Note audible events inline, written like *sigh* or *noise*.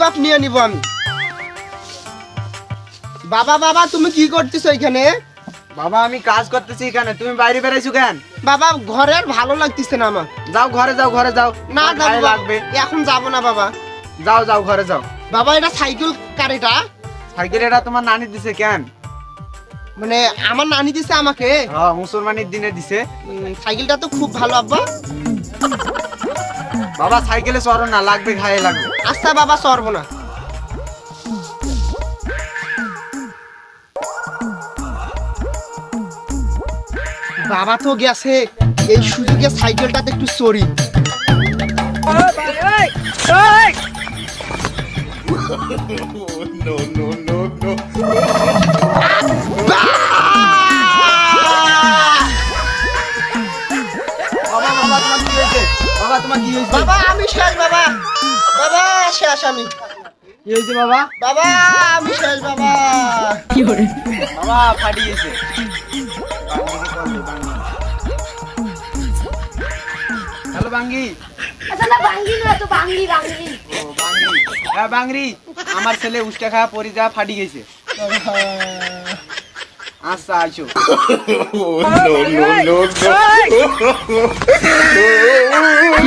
বাপ নিয়ে নিব আমি। বাবা বাবা তুমি কি করতেছো এখানে? বাবা আমি কাজ করতেছি এখানে। তুমি বাইরে বেরাইছো কেন? বাবা ঘরে আর ভালো লাগতেছে না আমার। যাও ঘরে যাও ঘরে যাও। না বাবা, লাগবে। এখন যাব না বাবা। যাও যাও ঘরে যাও। বাবা এটা সাইকেল কারিটা সাইকেল এটা তোমার নানি দিছে কেন? মানে আমার নানি দিছে আমাকে? হ্যাঁ মুসলমানের দিনে দিছে। সাইকেলটা তো খুব ভালো আব্বা। বাবা সাইকেলে চড়ো না লাগবে ঘায়ে লাগবে। আচ্ছা বাবা সরব না। বাবা তো গেছে এই সুযোগে সাইকেলটাতে একটু চড়ি। বাবা *laughs* বাবা তোমার কি হয়েছে? বাবা আমি শেষ বাবা। বাবা শেষ আমি। কি হয়েছে বাবা? বাবা আমি শেষ বাবা। বাবা ফাটি গেছে হ্যালো বাঙ্গি। আচ্ছা বাঙ্গি নয় তো বাঙ্গি বাঙ্গি। ও বাঙ্গি। হ্যাঁ বাঙ্গি আমার ছেলে উষ্টা খাওয়া পরি যা ফাটি গেছে। আচ্ছা no, no.